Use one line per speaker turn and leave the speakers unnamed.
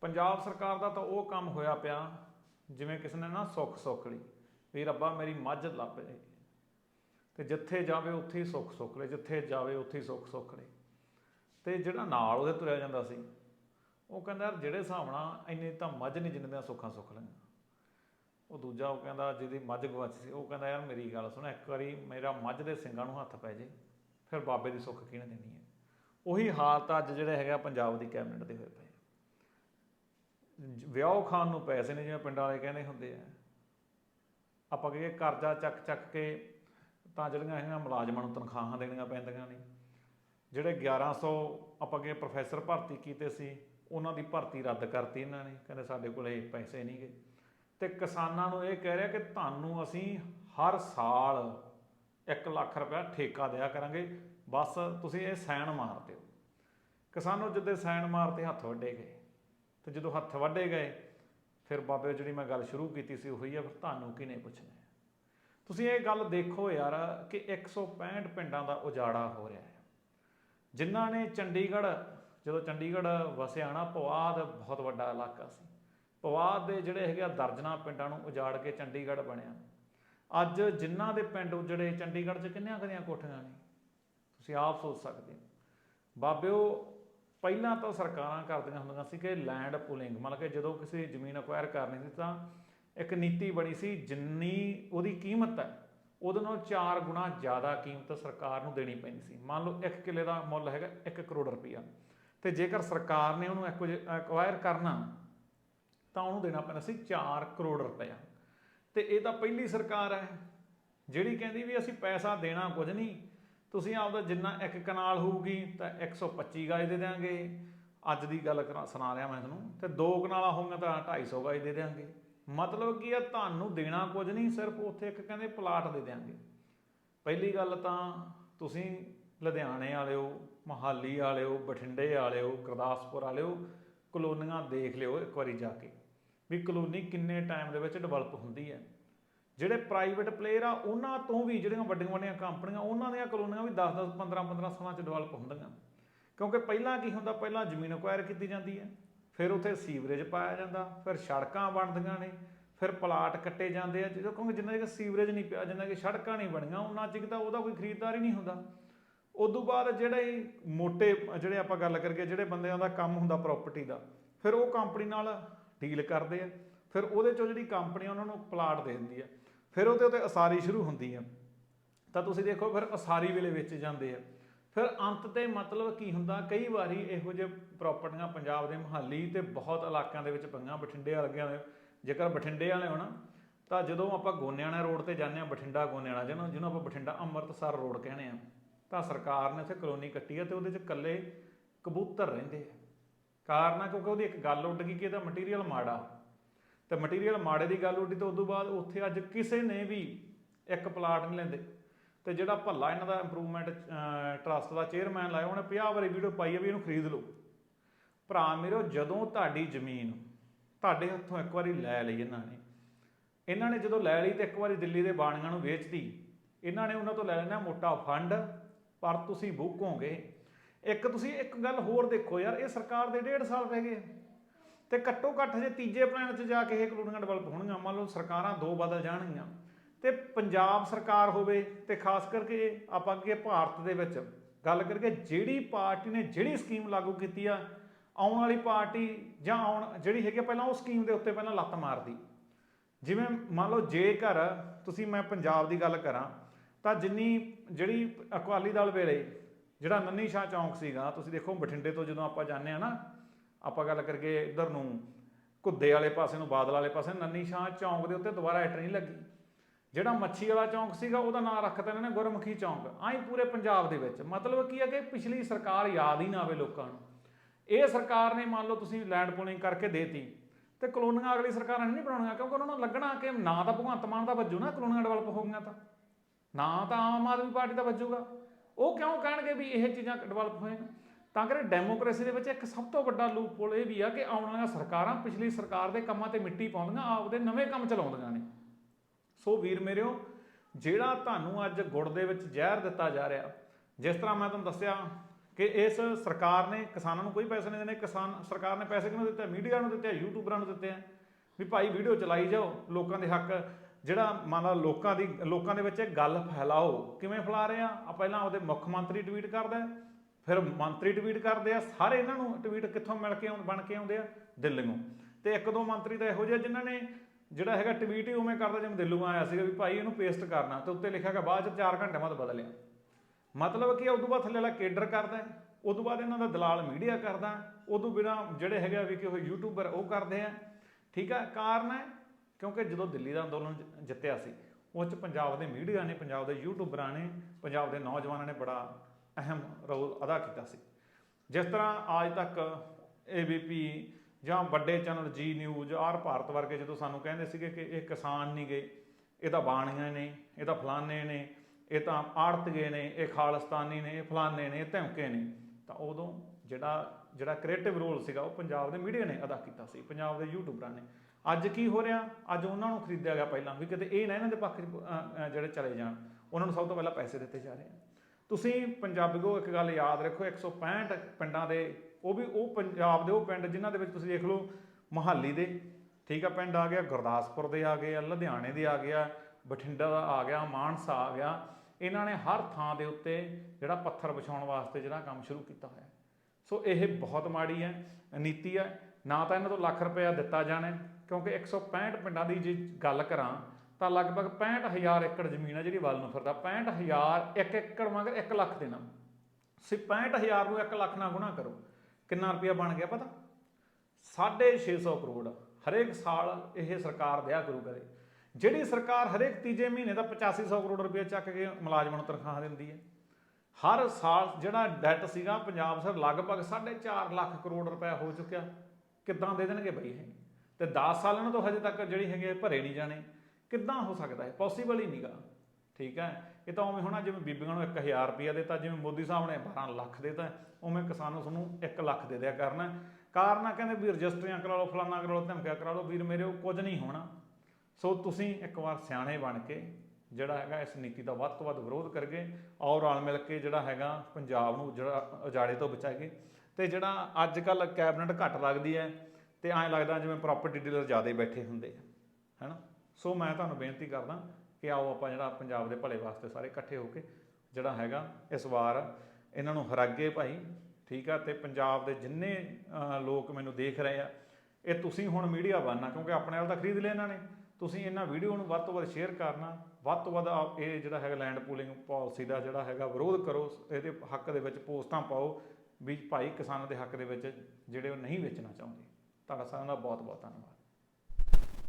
ਪੰਜਾਬ ਸਰਕਾਰ ਦਾ ਤਾਂ ਉਹ ਕੰਮ ਹੋਇਆ ਪਿਆ, ਜਿਵੇਂ ਕਿਸੇ ਨੇ ਨਾ ਸੁੱਖ ਸੁੱਖ ਲਈ, ਵੀ ਰੱਬਾ ਮੇਰੀ ਮੱਝ ਲੱਭ ਜੇ। ਤੇ ਜਿੱਥੇ ਜਾਵੇ ਉੱਥੇ ਹੀ ਸੁੱਖ ਸੁੱਖ ਲੈ, ਜਿੱਥੇ ਜਾਵੇ ਉੱਥੇ ਹੀ ਸੁੱਖ ਸੁੱਖ ਲੈ। ਤੇ ਜਿਹੜਾ ਨਾਲ ਉਹਦੇ ਤੁਰਿਆ ਜਾਂਦਾ ਸੀ, ਉਹ ਕਹਿੰਦਾ ਯਾਰ ਜਿਹੜੇ ਹਿਸਾਬ ਨਾਲ ਇੰਨੀ ਤਾਂ ਮੱਝ ਨਹੀਂ ਜਿੰਨੇ ਦੀਆਂ ਸੁੱਖਾਂ ਸੁੱਖ ਲੈਂਦਾ ਉਹ ਦੂਜਾ ਉਹ ਕਹਿੰਦਾ ਜਿਹਦੀ ਮੱਝ ਗਵਾਚ ਸੀ, ਉਹ ਕਹਿੰਦਾ ਯਾਰ ਮੇਰੀ ਗੱਲ ਸੁਣ, ਇੱਕ ਵਾਰੀ ਮੇਰਾ ਮੱਝ ਦੇ ਸਿੰਘਾਂ ਨੂੰ ਹੱਥ ਪੈ ਜੇ, ਫਿਰ ਬਾਬੇ ਦੀ ਸੁੱਖ ਕਿਹਨੇ ਦੇਣੀ ਹੈ? ਉਹੀ ਹਾਲਤ ਅੱਜ ਜਿਹੜੇ ਹੈਗਾ ਪੰਜਾਬ ਦੀ ਕੈਬਨਿਟ ਦੇ ਹੋਏ ਪਏ। ਵਿਆਹ ਖਾਣ ਨੂੰ ਪੈਸੇ ਨੇ ਜਿਵੇਂ ਪਿੰਡਾਂ ਵਾਲੇ ਕਹਿੰਦੇ ਹੁੰਦੇ ਆ। ਆਪਾਂ ਕਹੀਏ ਕਰਜ਼ਾ ਚੱਕ ਚੱਕ ਕੇ ਤਾਂ ਜਿਹੜੀਆਂ ਹੈਗੀਆਂ ਮੁਲਾਜ਼ਮਾਂ ਨੂੰ ਤਨਖਾਹਾਂ ਦੇਣੀਆਂ ਪੈਂਦੀਆਂ ਨੇ। ਜਿਹੜੇ 1100 ਆਪਾਂ ਕਹੀਏ ਪ੍ਰੋਫੈਸਰ ਭਰਤੀ ਕੀਤੇ ਸੀ, ਉਹਨਾਂ ਦੀ ਭਰਤੀ ਰੱਦ ਕਰਤੀ ਇਹਨਾਂ ਨੇ, ਕਹਿੰਦੇ ਸਾਡੇ ਕੋਲੇ ਪੈਸੇ ਨਹੀਂ ਗਏ ਤੇ ਕਿਸਾਨਾਂ ਨੂੰ ਇਹ ਕਹਿ ਰਿਹਾ ਕਿ ਤੁਹਾਨੂੰ ਅਸੀਂ ਹਰ ਸਾਲ 1 ਲੱਖ ਰੁਪਇਆ ਠੇਕਾ ਦਿਆ ਕਰਾਂਗੇ, ਬਸ ਤੁਸੀਂ ਇਹ ਸਾਈਨ ਮਾਰ ਦਿਓ। ਕਿਸਾਨੋਂ ਜਿੱਦੇ ਸਾਈਨ ਮਾਰਤੇ ਹੱਥ ਵੱਡੇ ਗਏ। ਤੇ ਜਦੋਂ ਹੱਥ ਵੱਢੇ ਗਏ, ਫਿਰ ਬਾਬੇ ਜਿਹੜੀ ਮੈਂ ਗੱਲ ਸ਼ੁਰੂ ਕੀਤੀ ਸੀ ਉਹੀ ਆ, ਫਿਰ ਤੁਹਾਨੂੰ ਕਿਹਨੇ ਪੁੱਛਣਾ ਤੁਸੀਂ ਇਹ ਗੱਲ ਦੇਖੋ ਯਾਰ ਕਿ 165 ਪਿੰਡਾਂ ਦਾ ਉਜਾੜਾ ਹੋ ਰਿਹਾ ਹੈ। ਜਿਨ੍ਹਾਂ ਨੇ ਚੰਡੀਗੜ੍ਹ, ਜਦੋਂ ਚੰਡੀਗੜ੍ਹ ਵਸਿਆ ਨਾ ਪਵਾਦ ਬਹੁਤ ਵੱਡਾ ਇਲਾਕਾ ਸੀ। ਪਵਾਦ ਦੇ ਜਿਹੜੇ ਹੈਗੇ ਆ ਦਰਜਨਾ ਪਿੰਡਾਂ ਨੂੰ ਉਜਾੜ ਕੇ ਚੰਡੀਗੜ੍ਹ ਬਣਿਆ। ਅੱਜ ਜਿਨ੍ਹਾਂ ਦੇ ਪਿੰਡ ਉਜੜੇ, ਚੰਡੀਗੜ੍ਹ 'ਚ ਕਿੰਨੀਆਂ ਕਿੰਨੀਆਂ ਕੋਠੀਆਂ ਨੇ? ਤੁਸੀਂ ਆਪ ਸੋਚ ਸਕਦੇ ਹੋ। ਬਾਬਿਓ ਪਹਿਲਾਂ ਤਾਂ ਸਰਕਾਰਾਂ ਕਰਦੀਆਂ ਹੁੰਦੀਆਂ ਸੀ ਕਿ ਲੈਂਡ ਪੁਲਿੰਗ ਮਤਲਬ ਕਿ ਜਦੋਂ ਕਿਸੇ ਜ਼ਮੀਨ ਅਕਵਾਇਰ ਕਰਨੀ ਸੀ ਤਾਂ ਇੱਕ ਨੀਤੀ ਬਣੀ ਸੀ ਜਿੰਨੀ ਉਹਦੀ ਕੀਮਤ ਹੈ, ਉਹਦੇ ਨਾਲ 4 ਗੁਣਾ ਜ਼ਿਆਦਾ ਕੀਮਤ ਸਰਕਾਰ ਨੂੰ ਦੇਣੀ ਪੈਂਦੀ ਸੀ। ਮੰਨ ਲਓ 1 ਕਿੱਲੇ ਦਾ ਮੁੱਲ ਹੈਗਾ 1 ਕਰੋੜ ਰੁਪਈਆ। ਤੇ ਜੇਕਰ ਸਰਕਾਰ ਨੇ ਉਹਨੂੰ ਐਕਵਾਇਰ ਕਰਨਾ, ਤਾਂ ਉਹਨੂੰ ਦੇਣਾ ਪੈਣਾ ਸੀ 4 ਕਰੋੜ ਰੁਪਇਆ ਤੇ ਇਹ ਤਾਂ ਪਹਿਲੀ ਸਰਕਾਰ ਹੈ, ਜਿਹੜੀ ਕਹਿੰਦੀ ਵੀ ਅਸੀਂ ਪੈਸਾ ਦੇਣਾ ਕੁਝ ਨਹੀਂ ਤੁਸੀਂ ਆਪਦਾ ਜਿੰਨਾ ਇੱਕ ਕਨਾਲ ਹੋਊਗੀ ਤਾਂ 125 ਗਾਜ ਦੇ ਦੇਾਂਗੇ ਅੱਜ ਦੀ ਗੱਲ ਕਰਾਂ, ਸੁਣਾ ਰਿਹਾ ਮੈਂ ਤੁਹਾਨੂੰ। ਤੇ ਦੋ ਕਨਾਲਾਂ ਹੋਣਗੀਆਂ ਤਾਂ 250 ਗਾਜ ਦੇ ਦੇਾਂਗੇ ਮਤਲਬ ਕੀ ਆ, ਤੁਹਾਨੂੰ ਦੇਣਾ ਕੁਝ ਨਹੀਂ, ਸਿਰਫ ਉੱਥੇ ਇੱਕ ਕਹਿੰਦੇ ਪਲਾਟ ਦੇ ਦੇਾਂਗੇ ਪਹਿਲੀ ਗੱਲ ਤਾਂ ਤੁਸੀਂ ਲੁਧਿਆਣੇ ਵਾਲਿਓ, ਮਹਾਲੀ ਵਾਲਿਓ, ਬਠਿੰਡੇ ਵਾਲਿਓ, ਗੁਰਦਾਸਪੁਰ ਵਾਲਿਓ, ਕਲੋਨੀਆਂ ਦੇਖ ਲਿਓ ਇੱਕ ਵਾਰੀ ਜਾ ਕੇ। ਵੀ ਕਲੋਨੀ ਕਿੰਨੇ ਟਾਈਮ ਦੇ ਵਿੱਚ ਡਿਵੈਲਪ ਹੁੰਦੀ ਹੈ। ਜਿਹੜੇ ਪ੍ਰਾਈਵੇਟ ਪਲੇਅਰ ਆ, ਉਹਨਾਂ ਤੋਂ ਵੀ ਜਿਹੜੀਆਂ ਵੱਡੀਆਂ ਵੱਡੀਆਂ ਕੰਪਨੀਆਂ, ਉਹਨਾਂ ਦੀਆਂ ਕਲੋਨੀਆਂ ਵੀ 10 10 15 15 ਸਾਲਾਂ ਚ ਡਿਵੈਲਪ ਹੁੰਦੀਆਂ। ਕਿਉਂਕਿ ਪਹਿਲਾਂ ਕੀ ਹੁੰਦਾ, ਪਹਿਲਾਂ ਜ਼ਮੀਨ ਅਕਵਾਇਰ ਕੀਤੀ ਜਾਂਦੀ ਹੈ, ਫਿਰ ਉੱਥੇ ਸੀਵਰੇਜ ਪਾਇਆ ਜਾਂਦਾ, ਫਿਰ ਸੜਕਾਂ ਬਣਦੀਆਂ ਨੇ, ਫਿਰ ਪਲਾਟ ਕੱਟੇ ਜਾਂਦੇ ਆ, ਜਦੋਂ ਕਿਉਂਕਿ ਜਿੰਨਾ ਚਿਰ ਸੀਵਰੇਜ ਨਹੀਂ ਪਿਆ, ਜਿੰਨਾ ਕਿ ਸੜਕਾਂ ਨਹੀਂ ਬਣੀਆਂ, ਉਹਨਾਂ ਚਿਰ ਤਾਂ ਉਹਦਾ ਕੋਈ ਖਰੀਦਦਾਰ ਹੀ ਨਹੀਂ ਹੁੰਦਾ। ਉਦੋਂ ਬਾਅਦ ਜਿਹੜੇ ਮੋٹے ਜਿਹੜੇ ਆਪਾਂ ਗੱਲ ਕਰੀਏ, ਜਿਹੜੇ ਬੰਦਿਆਂ ਦਾ ਕੰਮ ਹੁੰਦਾ ਪ੍ਰਾਪਰਟੀ ਦਾ, ਫਿਰ ਉਹ ਕੰਪਨੀ ਨਾਲ ਡੀਲ ਕਰਦੇ ਆ, ਫਿਰ ਉਹਦੇ ਚੋਂ ਜਿਹੜੀ ਕੰਪਨੀ ਆ, ਉਹਨਾਂ ਨੂੰ ਪਲਾਟ ਦੇ ਦਿੰਦੀ ਆ। ਫਿਰ ਉਹਦੇ ਉੱਤੇ ਅਸਾਰੀ ਸ਼ੁਰੂ ਹੁੰਦੀ ਆ। ਤਾਂ ਤੁਸੀਂ ਦੇਖੋ, ਫਿਰ ਅਸਾਰੀ ਵੇਲੇ ਵਿੱਚ ਜਾਂਦੇ ਆ। ਫਿਰ ਅੰਤ ਤੇ ਮਤਲਬ ਕੀ ਹੁੰਦਾ, ਕਈ ਵਾਰੀ ਇਹੋ ਜਿਹੇ ਪ੍ਰਾਪਰਟੀਆਂ ਪੰਜਾਬ ਦੇ ਮੁਹਾਲੀ ਤੇ ਬਹੁਤ ਇਲਾਕਿਆਂ ਦੇ ਵਿੱਚ ਪਈਆਂ, ਬਠਿੰਡੇ ਵਰਗਿਆਂ ਦੇ। ਜੇਕਰ ਬਠਿੰਡੇ ਵਾਲੇ ਹੋਣਾ, ਤਾਂ ਜਦੋਂ ਆਪਾਂ ਗੋਨਿਆਣਾ ਰੋਡ ਤੇ ਜਾਂਦੇ ਆ ਬਠਿੰਡਾ ਗੋਨਿਆਣਾ, ਜਿਹਨੂੰ ਜਿਹਨੂੰ ਆਪਾਂ ਬਠਿੰਡਾ ਅੰਮ੍ਰਿਤਸਰ ਰੋਡ ਕਹਿੰਦੇ ਆ ਤਾਂ ਸਰਕਾਰ ਨੇ ਉੱਥੇ ਕਲੋਨੀ ਕੱਟੀ ਆ ਤੇ ਉਹਦੇ 'ਚ ਇਕੱਲੇ ਕਬੂਤਰ ਰਹਿੰਦੇ ਆ। ਕਾਰਨ ਆ ਕਿਉਂਕਿ ਉਹਦੀ ਇੱਕ ਗੱਲ ਉੱਡ ਗਈ ਕਿ ਇਹਦਾ ਮਟੀਰੀਅਲ ਮਾੜਾ। ਤੇ ਮਟੀਰੀਅਲ ਮਾੜੇ ਦੀ ਗੱਲ ਉੱਡੀ ਤੇ ਉਦੋਂ ਬਾਅਦ ਉੱਥੇ ਅੱਜ ਕਿਸੇ ਨੇ ਵੀ ਇੱਕ ਪਲਾਟ ਨਹੀਂ ਲੈਂਦੇ। ਤੇ ਜਿਹੜਾ ਭੱਲਾ ਇਹਨਾਂ ਦਾ ਇੰਪਰੂਵਮੈਂਟ ਟਰਸਟ ਦਾ ਚੇਅਰਮੈਨ ਲਾਇਆ, ਉਹਨੇ 50 ਵਾਰੀ ਵੀਡੀਓ ਪਾਈ ਹੈ ਵੀ ਇਹਨੂੰ ਖਰੀਦ ਲਓ। ਭਰਾ ਮੇਰੋ, ਜਦੋਂ ਤੁਹਾਡੀ ਜ਼ਮੀਨ ਤੁਹਾਡੇ ਹੱਥੋਂ ਇੱਕ ਵਾਰੀ ਲੈ ਲਈ ਇਹਨਾਂ ਨੇ। ਇਹਨਾਂ ਨੇ ਜਦੋਂ ਲੈ ਲਈ ਤੇ ਇੱਕ ਵਾਰੀ ਦਿੱਲੀ ਦੇ ਬਾਣੀਆਂ ਨੂੰ ਵੇਚਤੀ, ਇਹਨਾਂ ਨੇ ਉਹਨਾਂ ਤੋਂ ਲੈ ਲੈਣਾ ਮੋਟਾ ਫੰਡ ਪਰ ਤੁਸੀਂ ਭੁਗੋਗੇ ਇੱਕ ਤੁਸੀਂ ਇੱਕ ਗੱਲ ਹੋਰ ਦੇਖੋ ਯਾਰ, ਇਹ ਸਰਕਾਰ ਦੇ 1.5 ਸਾਲ ਰਹਿ ਗਏ ਤੇ ਘੱਟੋ ਘੱਟ ਜੇ ਤੀਜੇ ਪਲਾਨ 'ਚ ਜਾ ਕੇ ਇਹ ਕਲੋਨੀਆਂ ਡਿਵੈਲਪ ਹੋਣਗੀਆਂ। ਮੰਨ ਲਓ ਸਰਕਾਰਾਂ ਦੋ ਬਦਲ ਜਾਣਗੀਆਂ। ਤੇ ਪੰਜਾਬ ਸਰਕਾਰ ਹੋਵੇ ਤੇ ਖਾਸ ਕਰਕੇ ਆਪਾਂ ਅੱਗੇ ਭਾਰਤ ਦੇ ਵਿੱਚ ਗੱਲ ਕਰਕੇ ਜਿਹੜੀ ਪਾਰਟੀ ਨੇ ਜਿਹੜੀ ਸਕੀਮ ਲਾਗੂ ਕੀਤੀ ਆ ਆਉਣ ਵਾਲੀ ਪਾਰਟੀ ਜਾਂ ਆਉਣ ਜਿਹੜੀ ਹੈਗੀ ਆ, ਪਹਿਲਾਂ ਉਹ ਸਕੀਮ ਦੇ ਉੱਤੇ ਪਹਿਲਾਂ ਲੱਤ ਮਾਰਦੀ। ਜਿਵੇਂ ਮੰਨ ਲਓ ਜੇਕਰ ਤੁਸੀਂ ਮੈਂ ਪੰਜਾਬ ਦੀ ਗੱਲ ਕਰਾਂ ਤਾਂ ਜਿੰਨੀ ਜਿਹੜੀ ਅਕਾਲੀ ਦਲ ਵੇਲੇ ਜਿਹੜਾ ਨੰਨੀ ਸ਼ਾਹ ਚੌਂਕ ਸੀਗਾ ਤੁਸੀਂ ਦੇਖੋ ਬਠਿੰਡੇ ਤੋਂ ਜਦੋਂ ਆਪਾਂ ਜਾਂਦੇ ਆ ਨਾ ਆਪਾਂ ਗੱਲ ਕਰਕੇ ਇੱਧਰ ਨੂੰ, ਘੁੱਦੇ ਵਾਲੇ ਪਾਸੇ ਨੂੰ, ਬਾਦਲ ਵਾਲੇ ਪਾਸੇ ਨੰਨੀ ਸ਼ਾਹ ਚੌਂਕ ਦੇ ਉੱਤੇ ਦੁਬਾਰਾ ਐਟ ਨਹੀਂ ਲੱਗੀ। ਜਿਹੜਾ ਮੱਛੀ ਵਾਲਾ ਚੌਂਕ ਸੀਗਾ, ਉਹਦਾ ਨਾਮ ਰੱਖਤਾ ਇਹਨਾਂ ਨੇ, ਗੁਰਮੁਖੀ ਚੌਂਕ। ਆਈ ਪੂਰੇ ਪੰਜਾਬ ਦੇ ਵਿੱਚ। ਮਤਲਬ ਕੀ ਹੈ ਕਿ ਪਿਛਲੀ ਸਰਕਾਰ ਯਾਦ ਹੀ ਨਾ ਆਵੇ ਲੋਕਾਂ ਨੂੰ। ਇਹ ਸਰਕਾਰ ਨੇ ਮੰਨ ਲਓ ਤੁਸੀਂ ਲੈਂਡ ਪੂਲਿੰਗ ਕਰਕੇ ਦੇਤੀ, ਤੇ ਕਲੋਨੀਆਂ ਅਗਲੀ ਸਰਕਾਰਾਂ ਨੇ ਨਹੀਂ ਬਣਾਉਣੀਆਂ, ਕਿਉਂਕਿ ਉਹਨਾਂ ਨੂੰ ਲੱਗਣਾ ਕਿ ਨਾ ਤਾਂ ਭਗਵੰਤ ਮਾਨ ਦਾ ਵੱਜੂ ਨਾ, ਕਲੋਨੀਆਂ ਡਿਵੈਲਪ ਹੋ ਗਈਆਂ ਤਾਂ। ਨਾ ਤਾਂ ਆਮ ਆਦਮੀ ਪਾਰਟੀ ਦਾ ਵੱਜੂਗਾ। ਉਹ ਕਿਉਂ ਕਹਿਣਗੇ ਵੀ ਇਹ ਚੀਜ਼ਾਂ ਡਿਵੈਲਪ ਹੋਏਗਾ ਤਾਂ ਕਰਕੇ ਡੈਮੋਕ੍ਰੇਸੀ ਦੇ ਵਿੱਚ ਇੱਕ ਸਭ ਤੋਂ ਵੱਡਾ ਲੂਪਹੋਲ ਇਹ ਵੀ ਆ ਕਿ ਆਉਣ ਵਾਲੀਆਂ ਸਰਕਾਰਾਂ ਪਿਛਲੀ ਸਰਕਾਰ ਦੇ ਕੰਮਾਂ ਤੇ ਮਿੱਟੀ ਪਾਉਂਦੀਆਂ, ਆਪਦੇ ਨਵੇਂ ਕੰਮ ਚਲਾਉਂਦੀਆਂ ਨੇ। ਸੋ ਵੀਰ ਮੇਰਿਓ, ਜਿਹੜਾ ਤੁਹਾਨੂੰ ਅੱਜ ਗੁੜ ਦੇ ਵਿੱਚ ਜ਼ਹਿਰ ਦਿੱਤਾ ਜਾ ਰਿਹਾ, ਜਿਸ ਤਰ੍ਹਾਂ ਮੈਂ ਤੁਹਾਨੂੰ ਦੱਸਿਆ ਕਿ ਇਸ ਸਰਕਾਰ ਨੇ ਕਿਸਾਨਾਂ ਨੂੰ ਕੋਈ ਪੈਸੇ ਨਹੀਂ ਦੇਣੇ, ਕਿਸਾਨ ਸਰਕਾਰ ਨੇ ਪੈਸੇ ਕਿਹਨੂੰ ਦਿੱਤੇ? ਮੀਡੀਆ ਨੂੰ ਦਿੱਤੇ, ਯੂਟਿਊਬਰਾਂ ਨੂੰ ਦਿੱਤੇ ਆ। ਵੀ ਭਾਈ ਵੀਡੀਓ ਚਲਾਈ ਜਾਓ, ਲੋਕਾਂ ਦੇ ਹੱਕ, ਜਿਹੜਾ ਮੰਨ ਲਾ ਲੋਕਾਂ ਦੀ, ਲੋਕਾਂ ਦੇ ਵਿੱਚ ਇਹ ਗੱਲ ਫੈਲਾਓ, ਕਿਵੇਂ ਫੈਲਾ ਰਹੇ ਆ? ਆ ਪਹਿਲਾਂ ਉਹਦੇ ਮੁੱਖ ਮੰਤਰੀ ਟਵੀਟ ਕਰਦਾ ਫਿਰ ਮੰਤਰੀ ਟਵੀਟ ਕਰਦੇ ਆ, ਸਾਰੇ ਇਹਨਾਂ ਨੂੰ ਟਵੀਟ ਕਿੱਥੋਂ ਮਿਲ ਕੇ ਆਉਂ, ਬਣ ਕੇ ਆਉਂਦੇ ਆ? ਦਿੱਲੀੋਂ। ਤੇ ਇੱਕ ਦੋ ਮੰਤਰੀ ਤਾਂ ਇਹੋ ਜਿਹੇ ਜਿਨ੍ਹਾਂ ਨੇ ਜਿਹੜਾ ਹੈਗਾ ਟਵੀਟ ਹੀ ਉਵੇਂ ਕਰਦਾ ਜਿਵੇਂ ਦਿੱਲੀੋਂ ਆਇਆ ਸੀਗਾ ਵੀ ਭਾਈ ਇਹਨੂੰ ਪੇਸਟ ਕਰਨਾ, ਤੇ ਉੱਤੇ ਲਿਖਿਆ ਗਿਆ ਬਾਅਦ ਚ 4 ਘੰਟੇ ਬਾਅਦ ਬਦਲਿਆ ਮਤਲਬ ਕੀ ਕਿ ਉਦੋਂ ਬਾਅਦ ਥੱਲੇ ਵਾਲਾ ਕੇਡਰ ਕਰਦਾ ਹੈ, ਉਦੋਂ ਬਾਅਦ ਇਹਨਾਂ ਦਾ ਦਲਾਲ ਮੀਡੀਆ ਕਰਦਾ ਉਦੋਂ ਬਿਨਾ ਜਿਹੜੇ ਹੈਗੇ ਆ ਵੀ ਕਿ ਉਹ ਯੂਟਿਊਬਰ ਉਹ ਕਰਦੇ ਆ। ਠੀਕ ਹੈ ਕਾਰਨ ਹੈ ਕਿਉਂਕਿ ਜਦੋਂ ਦਿੱਲੀ ਦਾ ਅੰਦੋਲਨ ਜਿੱਤਿਆ ਸੀ, ਉਹ ਚ ਪੰਜਾਬ ਦੇ ਮੀਡੀਆ ਨੇ, ਪੰਜਾਬ ਦੇ ਯੂਟਿਊਬਰਾਂ ਨੇ, ਪੰਜਾਬ ਦੇ ਨੌਜਵਾਨਾਂ ਨੇ ਬੜਾ ਅਹਿਮ ਰੋਲ ਅਦਾ ਕੀਤਾ ਸੀ। ਜਿਸ ਤਰ੍ਹਾਂ ਅੱਜ ਤੱਕ ਏਬੀਪੀ ਜਾਂ ਵੱਡੇ ਚੈਨਲ ਜੀ ਨਿਊਜ਼ ਆਰ ਭਾਰਤ ਵਰਗੇ ਜਦੋਂ ਸਾਨੂੰ ਕਹਿੰਦੇ ਸੀਗੇ ਕਿ ਇਹ ਕਿਸਾਨ ਨਹੀਂ ਗਏ, ਇਹ ਤਾਂ ਬਾਣੀਆਂ ਨੇ, ਇਹ ਤਾਂ ਫਲਾਨੇ ਨੇ, ਇਹ ਤਾਂ ਆੜਤਗੇ ਨੇ, ਇਹ ਖਾਲਸਤਾਨੀ ਨੇ, ਇਹ ਫਲਾਨੇ ਨੇ, ਇਹ ਧਮਕੇ ਨੇ, ਤਾਂ ਉਦੋਂ ਜਿਹੜਾ ਜਿਹੜਾ ਕ੍ਰੀਏਟਿਵ ਰੋਲ ਸੀਗਾ ਉਹ ਪੰਜਾਬ ਦੇ ਮੀਡੀਆ ਨੇ ਅਦਾ ਕੀਤਾ ਸੀ, ਪੰਜਾਬ ਦੇ ਯੂਟਿਊਬਰਾਂ ਨੇ। ਅੱਜ ਕੀ ਹੋ ਰਿਹਾ? ਅੱਜ ਉਹਨਾਂ ਨੂੰ ਖਰੀਦਿਆ ਗਿਆ ਪਹਿਲਾਂ ਵੀ ਕਿਤੇ ਇਹ ਨਾ ਇਹਨਾਂ ਦੇ ਪੱਖ ਜਿਹੜੇ ਚਲੇ ਜਾਣ, ਉਹਨਾਂ ਨੂੰ ਸਭ ਤੋਂ ਪਹਿਲਾਂ ਪੈਸੇ ਦਿੱਤੇ ਜਾ ਰਹੇ ਆ। ਤੁਸੀਂ ਪੰਜਾਬੀਓ ਇੱਕ ਗੱਲ ਯਾਦ ਰੱਖੋ 165 ਪਿੰਡਾਂ ਦੇ ਉਹ ਵੀ ਉਹ ਪੰਜਾਬ ਦੇ ਉਹ ਪਿੰਡ ਜਿਨ੍ਹਾਂ ਦੇ ਵਿੱਚ ਤੁਸੀਂ ਦੇਖ ਲਓ ਮਹਾਲੀ ਦੇ ਠੀਕ ਆ ਪਿੰਡ ਆ ਗਿਆ ਗੁਰਦਾਸਪੁਰ ਦੇ ਆ ਗਏ ਆ ਲੁਧਿਆਣੇ ਦੇ ਆ ਗਿਆ ਬਠਿੰਡਾ ਦਾ ਆ ਗਿਆ ਮਾਨਸਾ ਆ ਗਿਆ ਇਹਨਾਂ ਨੇ ਹਰ ਥਾਂ ਦੇ ਉੱਤੇ ਜਿਹੜਾ ਪੱਥਰ ਵਿਛਾਉਣ ਵਾਸਤੇ ਜਿਹੜਾ ਕੰਮ ਸ਼ੁਰੂ ਕੀਤਾ ਹੋਇਆ। ਸੋ ਇਹ ਬਹੁਤ ਮਾੜੀ ਹੈ ਨੀਤੀ ਹੈ ਨਾ ਤਾਂ ਇਹਨਾਂ ਤੋਂ ਲੱਖ ਰੁਪਇਆ ਦਿੱਤਾ ਜਾਣਾ ਹੈ, ਕਿਉਂਕਿ 165 ਪਿੰਡਾਂ ਦੀ ਜੇ ਗੱਲ ਕਰਾਂ ਤਾਂ ਲਗਭਗ 65000 ਏਕੜ ਜ਼ਮੀਨ ਆ ਜਿਹੜੀ ਵੱਲ ਨੂੰ ਫਿਰਦਾ। 65000 ਇੱਕ ਏਕੜ ਮਗਰ 1 ਲੱਖ ਦੇਣਾ ਸੀ 65000 ਨੂੰ 1 ਲੱਖ ਨਾਲ ਗੁਣਾ ਕਰੋ, ਕਿੰਨਾ ਰੁਪਇਆ ਬਣ ਗਿਆ ਪਤਾ? 650 ਕਰੋੜ ਹਰੇਕ ਸਾਲ ਇਹ ਸਰਕਾਰ ਦਿਆ ਕਰੂ ਕਰੇ। ਜਿਹੜੀ ਸਰਕਾਰ ਹਰੇਕ ਤੀਜੇ ਮਹੀਨੇ ਦਾ 8500 ਕਰੋੜ ਰੁਪਇਆ ਚੱਕ ਕੇ ਮੁਲਾਜ਼ਮਾਂ ਨੂੰ ਤਨਖਾਹ ਦਿੰਦੀ ਹੈ। ਹਰ ਸਾਲ ਜਿਹੜਾ ਡੈਟ ਸੀਗਾ, ਪੰਜਾਬ ਸਰ ਲਗਭਗ 4.5 ਲੱਖ ਕਰੋੜ ਰੁਪਇਆ ਹੋ ਚੁੱਕਿਆ। ਕਿੱਦਾਂ ਦੇ ਦੇਣਗੇ ਬਈ ਇਹ? ਤੇ 10 ਸਾਲਾਂ ਤੋਂ ਹਜੇ ਤੱਕ ਜਿਹੜੀ ਹੈਗੇ ਭਰੇ ਨਹੀਂ ਜਾਣੇ। ਕਿੱਦਾਂ ਹੋ ਸਕਦਾ ਹੈ? ਪੋਸੀਬਲ ਹੀ ਨਹੀਂਗਾ ਠੀਕ ਹੈ? ਇਹ ਤਾਂ ਉਵੇਂ ਹੋਣਾ, ਜਿਵੇਂ ਬੀਬੀਆਂ ਨੂੰ 1000 ਰੁਪਇਆ ਦਿੱਤਾ, ਜਿਵੇਂ ਮੋਦੀ ਸਾਹਿਬ ਨੇ 12 ਲੱਖ ਦਿੱਤਾ, ਉਵੇਂ ਕਿਸਾਨ ਨੂੰ ਤੁਹਾਨੂੰ 1 ਲੱਖ ਦੇ ਦਿਆ ਕਰਨਾ ਕਾਰਨ ਆ, ਕਹਿੰਦੇ ਵੀ ਰਜਿਸਟਰੀਆਂ ਕਰਾ ਲਓ, ਫਲਾਨਾ ਕਰਾ ਲਓ, ਧਮਕਿਆ ਕਰਾ ਲਓ। ਵੀਰ, ਮੇਰੇ ਉਹ ਕੁਝ ਨਹੀਂ ਹੋਣਾ। ਸੋ ਤੁਸੀਂ ਇੱਕ ਵਾਰ ਸਿਆਣੇ ਬਣ ਕੇ ਜਿਹੜਾ ਹੈਗਾ, ਇਸ ਨੀਤੀ ਦਾ ਵੱਧ ਤੋਂ ਵੱਧ ਵਿਰੋਧ ਕਰਗੇ ਔਰ ਰਲ ਮਿਲ ਕੇ ਜਿਹੜਾ ਹੈਗਾ, ਪੰਜਾਬ ਨੂੰ ਜਿਹੜਾ ਉਜਾੜੇ ਤੋਂ ਬਚਾਏਗੇ ਤੇ ਜਿਹੜਾ ਅੱਜ ਕੱਲ ਕੈਬਨਿਟ ਘੱਟ ਲੱਗਦੀ ਹੈ, ਤੇ ਐਂ ਲੱਗਦਾ ਜਿਵੇਂ ਪ੍ਰਾਪਰਟੀ ਡੀਲਰ ਜ਼ਿਆਦਾ ਬੈਠੇ ਹੁੰਦੇ ਆ ਹੈਨਾ ਸੋ ਮੈਂ ਤੁਹਾਨੂੰ ਬੇਨਤੀ ਕਰਦਾ ਕਿ ਆਓ ਆਪਾਂ ਜਿਹੜਾ ਪੰਜਾਬ ਦੇ ਭਲੇ ਵਾਸਤੇ ਸਾਰੇ ਇਕੱਠੇ ਹੋ ਕੇ ਜਿਹੜਾ ਹੈਗਾ ਇਸ ਵਾਰ ਇਹਨਾਂ ਨੂੰ ਹਰਾਗੇ ਭਾਈ, ਠੀਕ ਆ, ਤੇ ਪੰਜਾਬ ਦੇ ਜਿੰਨੇ ਲੋਕ ਮੈਨੂੰ ਦੇਖ ਰਹੇ ਆ, ਇਹ ਤੁਸੀਂ ਹੁਣ ਮੀਡੀਆ ਬਣਨਾ, ਕਿਉਂਕਿ ਆਪਣੇ ਵਾਲ ਤਾਂ ਖਰੀਦ ਲਿਆ ਇਹਨਾਂ ਨੇ। ਤੁਸੀਂ ਇਹਨਾਂ ਵੀਡੀਓ ਨੂੰ ਵੱਧ ਤੋਂ ਵੱਧ ਸ਼ੇਅਰ ਕਰਨਾ, ਵੱਧ ਤੋਂ ਵੱਧ ਆਪ ਇਹ ਜਿਹੜਾ ਹੈਗਾ ਲੈਂਡ ਪੂਲਿੰਗ ਪਾਲਿਸੀ ਦਾ ਜਿਹੜਾ ਹੈਗਾ ਵਿਰੋਧ ਕਰੋ, ਇਹਦੇ ਹੱਕ ਦੇ ਵਿੱਚ ਪੋਸਟਾਂ ਪਾਓ ਵੀ ਭਾਈ ਕਿਸਾਨਾਂ ਦੇ ਹੱਕ ਦੇ ਵਿੱਚ ਜਿਹੜੇ ਉਹ ਨਹੀਂ ਵੇਚਣਾ ਚਾਹੁੰਦੇ। ਤੁਹਾਡਾ ਸਾਰਿਆਂ ਦਾ ਬਹੁਤ ਬਹੁਤ ਧੰਨਵਾਦ।